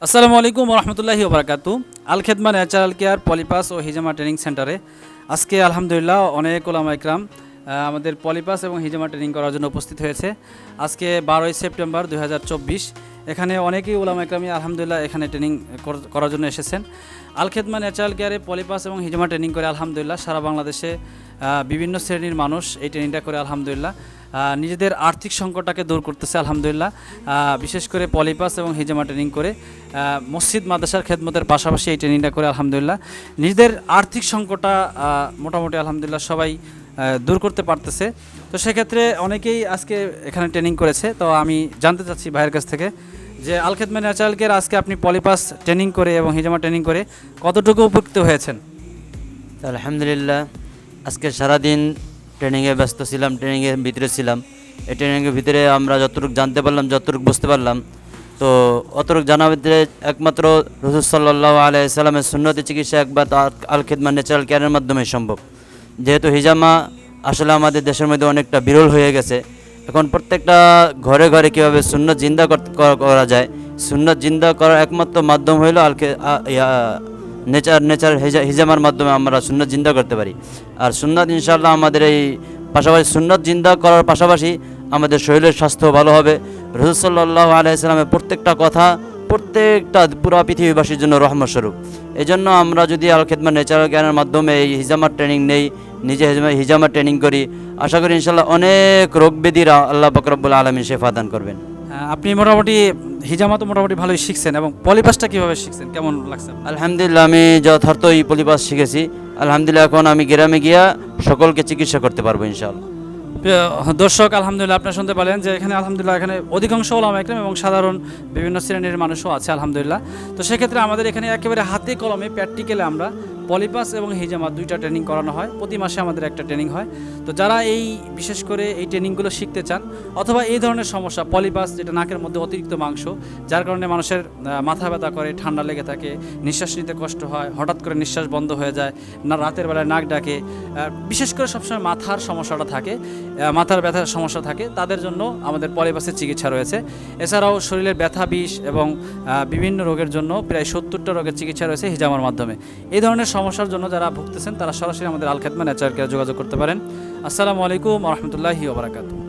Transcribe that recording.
আসসালামু আলাইকুম রহমতুল্লাহি ওবরাকাতু Al Khedma natural care, polypus ও হিজামা ট্রেনিং সেন্টারে। আজকে আলহামদুলিল্লাহ অনেক ওলামা ইকরাম আমাদের পলিপাস এবং হিজামা ট্রেনিং করার জন্য উপস্থিত হয়েছে। আজকে বারোই সেপ্টেম্বর দু হাজার চব্বিশ, এখানে অনেকেই ওলামা ইকরামই আলহামদুলিল্লাহ এখানে ট্রেনিং কর- করার জন্য এসেছেন। আল খেদমা ন্যাচারাল কেয়ারে পলিপাস এবং হিজামা ট্রেনিং করে আলহামদুলিল্লাহ সারা বাংলাদেশে বিভিন্ন শ্রেণির মানুষ এই ট্রেনিংটা করে আলহামদুলিল্লাহ। নিজেদের আর্থিক সংকটটাকে দূর করতেছে, আলহামদুলিল্লাহ। বিশেষ করে পলিপাস এবং হিজামা ট্রেনিং করে মসজিদ, মাদ্রাসার খেদমতের পাশাপাশি এই ট্রেনিংটা করে, আলহামদুলিল্লাহ। নিজেদের আর্থিক সংকটটা মোটামুটি, আলহামদুলিল্লাহ, সবাই দূর করতে পারতেছে। তো সেক্ষেত্রে অনেকেই আজকে এখানে ট্রেনিং করেছে। তো আমি জানতে চাচ্ছি ভাইয়ের কাছ থেকে যে আল খেদমা ন্যাচারাল আজকে আপনি পলিপাস ট্রেনিং করে এবং হিজামা ট্রেনিং করে কতটুকু উপকৃত হয়েছেন? আলহামদুলিল্লাহ, আজকে সারাদিন ট্রেনিংয়ে ব্যস্ত ছিলাম, ট্রেনিংয়ের ভিতরে ছিলাম। এই ট্রেনিংয়ের ভিতরে আমরা যতটুকু জানতে পারলাম, যতটুকু বুঝতে পারলাম, তো অতটুকু জানার ভিতরে একমাত্র রসুল সাল্লাহ আলাইসাল্লামের সুন্নতি চিকিৎসা একবার আল খেদমা ন্যাচারাল কেয়ারের মাধ্যমে সম্ভব। যেহেতু হিজামা আসলে আমাদের দেশের মধ্যে অনেকটা বিরল হয়ে গেছে, এখন প্রত্যেকটা ঘরে ঘরে কীভাবে শূন্য জিন্দা কর- যায় শূন্য জিন্দা করার একমাত্র মাধ্যম হইল আলকে নেচার নেচার হিজা- হিজামার মাধ্যমে আমরা সুন্নত জিন্দা করতে পারি। আর সুন্নত ইনশাল্লাহ আমাদের এই পাশাপাশি সুন্নত জিন্দা করার পাশাপাশি আমাদের শরীরের স্বাস্থ্য ভালো হবে। রসুল্লাহ আলাইসালামের প্রত্যেকটা কথা প্রত্যেকটা পুরা পৃথিবীবাসীর জন্য রহমত স্বরূপ। এই জন্য আমরা যদি আল খেদমা ন্যাচারাল জ্ঞানের মাধ্যমে এই হিজামার ট্রেনিং নেই, নিজে হিজামা হিজামার ট্রেনিং করি, আশা করি ইনশাল্লাহ অনেক রোগ ব্যাধির আল্লাহ বকরবুল আলমী শেফা দান করবেন। আপনি মোটামুটি হিজামা তো মোটামুটি ভালোই শিখছেন এবং পলিপাসটা কীভাবে শিখছেন? কেমন লাগছে আলহামদুলিল্লাহ আমি যথার্থ এই পলিপাস শিখেছি। আলহামদুলিল্লাহ এখন আমি গ্রামে গিয়া সকলকে চিকিৎসা করতে পারব ইনশাআল্লাহ। দর্শক আলহামদুলিল্লাহ আপনার শুনতে পারেন যে এখানে আলহামদুলিল্লাহ এখানে অধিকাংশ ওলামা একরাম এবং সাধারণ বিভিন্ন শ্রেণির মানুষও আছে আলহামদুলিল্লাহ। তো সেক্ষেত্রে আমাদের এখানে একেবারে হাতে কলমে প্র্যাকটিক্যালে আমরা পলিপাস এবং হিজামা দুইটা ট্রেনিং করানো হয়। প্রতি মাসে আমাদের একটা ট্রেনিং হয়। তো যারা এই, বিশেষ করে এই ট্রেনিংগুলো শিখতে চান অথবা এই ধরনের সমস্যা, পলিপাস যেটা নাকের মধ্যে অতিরিক্ত মাংস, যার কারণে মানুষের মাথা ব্যথা করে, ঠান্ডা লেগে থাকে, নিঃশ্বাস নিতে কষ্ট হয়, হঠাৎ করে নিঃশ্বাস বন্ধ হয়ে যায়, না রাতের বেলায় নাক ডাকে বিশেষ করে সবসময় মাথার সমস্যাটা থাকে মাথার ব্যথার সমস্যা থাকে, তাদের জন্য আমাদের পলিপাসের চিকিৎসা রয়েছে। এছাড়াও শরীরের ব্যথা বিষ এবং বিভিন্ন রোগের জন্য প্রায় সত্তরটা রোগের চিকিৎসা রয়েছে হিজামার মাধ্যমে। এই ধরনের সমস্যার জন্য যারা ভুগতেছেন, তারা সরাসরি আমাদের আলখেতমা ন্যাচারকে যোগাযোগ করতে পারেন। আসসালামু আলাইকুম রহমতুল্লাহি ওবরাকাতু